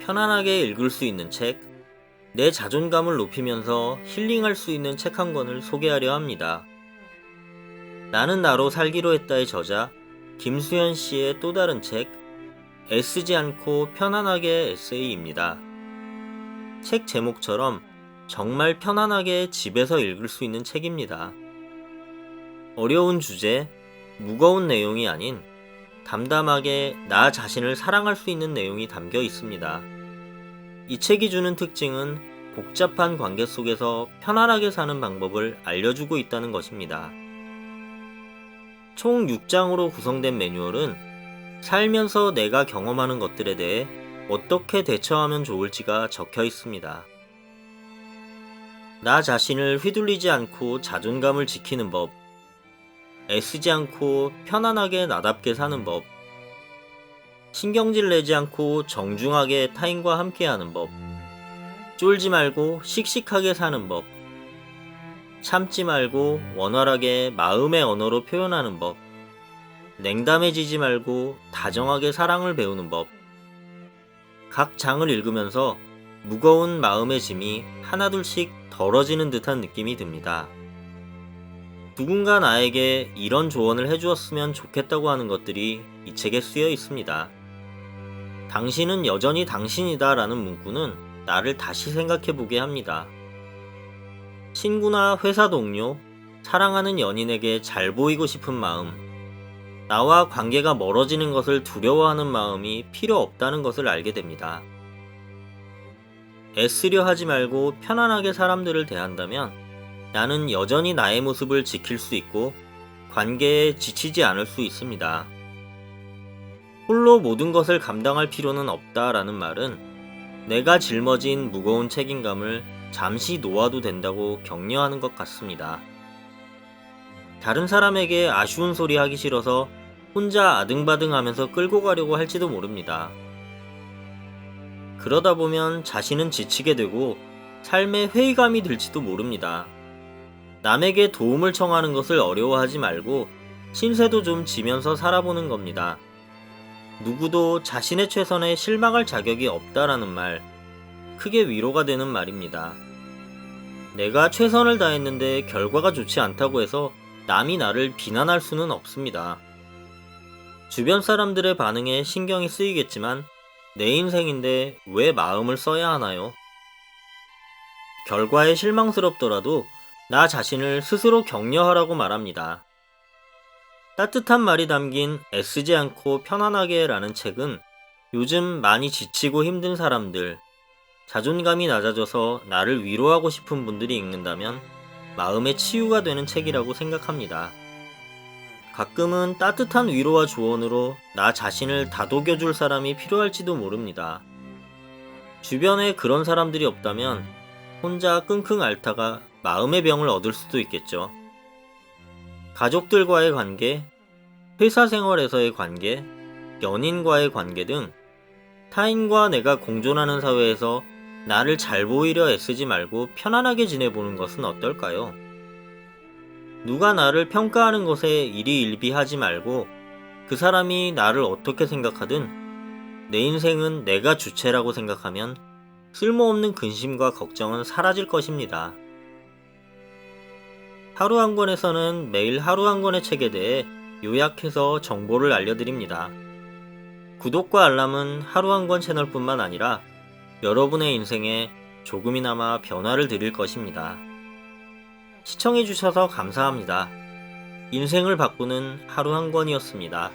편안하게 읽을 수 있는 책, 내 자존감을 높이면서 힐링할 수 있는 책 한 권을 소개하려 합니다. 나는 나로 살기로 했다의 저자 김수현 씨의 또 다른 책, 애쓰지 않고 편안하게 에세이입니다. 책 제목처럼 정말 편안하게 집에서 읽을 수 있는 책입니다. 어려운 주제, 무거운 내용이 아닌 담담하게 나 자신을 사랑할 수 있는 내용이 담겨 있습니다. 이 책이 주는 특징은 복잡한 관계 속에서 편안하게 사는 방법을 알려주고 있다는 것입니다. 총 6장으로 구성된 매뉴얼은 살면서 내가 경험하는 것들에 대해 어떻게 대처하면 좋을지가 적혀 있습니다. 나 자신을 휘둘리지 않고 자존감을 지키는 법, 애쓰지 않고 편안하게 나답게 사는 법, 신경질 내지 않고 정중하게 타인과 함께하는 법, 쫄지 말고 씩씩하게 사는 법, 참지 말고 원활하게 마음의 언어로 표현하는 법, 냉담해지지 말고 다정하게 사랑을 배우는 법, 각 장을 읽으면서 무거운 마음의 짐이 하나둘씩 덜어지는 듯한 느낌이 듭니다. 누군가 나에게 이런 조언을 해주었으면 좋겠다고 하는 것들이 이 책에 쓰여 있습니다. 당신은 여전히 당신이다 라는 문구는 나를 다시 생각해보게 합니다. 친구나 회사 동료, 사랑하는 연인에게 잘 보이고 싶은 마음, 나와 관계가 멀어지는 것을 두려워하는 마음이 필요 없다는 것을 알게 됩니다. 애쓰려 하지 말고 편안하게 사람들을 대한다면 나는 여전히 나의 모습을 지킬 수 있고 관계에 지치지 않을 수 있습니다. 홀로 모든 것을 감당할 필요는 없다라는 말은 내가 짊어진 무거운 책임감을 잠시 놓아도 된다고 격려하는 것 같습니다. 다른 사람에게 아쉬운 소리 하기 싫어서 혼자 아등바등 하면서 끌고 가려고 할지도 모릅니다. 그러다 보면 자신은 지치게 되고 삶에 회의감이 들지도 모릅니다. 남에게 도움을 청하는 것을 어려워하지 말고 신세도 좀 지면서 살아보는 겁니다. 누구도 자신의 최선에 실망할 자격이 없다라는 말, 크게 위로가 되는 말입니다. 내가 최선을 다했는데 결과가 좋지 않다고 해서 남이 나를 비난할 수는 없습니다. 주변 사람들의 반응에 신경이 쓰이겠지만 내 인생인데 왜 마음을 써야 하나요? 결과에 실망스럽더라도 나 자신을 스스로 격려하라고 말합니다. 따뜻한 말이 담긴 애쓰지 않고 편안하게 라는 책은 요즘 많이 지치고 힘든 사람들, 자존감이 낮아져서 나를 위로하고 싶은 분들이 읽는다면 마음의 치유가 되는 책이라고 생각합니다. 가끔은 따뜻한 위로와 조언으로 나 자신을 다독여줄 사람이 필요할지도 모릅니다. 주변에 그런 사람들이 없다면 혼자 끙끙 앓다가 마음의 병을 얻을 수도 있겠죠. 가족들과의 관계, 회사 생활에서의 관계, 연인과의 관계 등 타인과 내가 공존하는 사회에서 나를 잘 보이려 애쓰지 말고 편안하게 지내보는 것은 어떨까요? 누가 나를 평가하는 것에 일희일비하지 말고 그 사람이 나를 어떻게 생각하든 내 인생은 내가 주체라고 생각하면 쓸모없는 근심과 걱정은 사라질 것입니다. 하루 한 권에서는 매일 하루 한 권의 책에 대해 요약해서 정보를 알려드립니다. 구독과 알람은 하루 한 권 채널뿐만 아니라 여러분의 인생에 조금이나마 변화를 드릴 것입니다. 시청해주셔서 감사합니다. 인생을 바꾸는 하루 한 권이었습니다.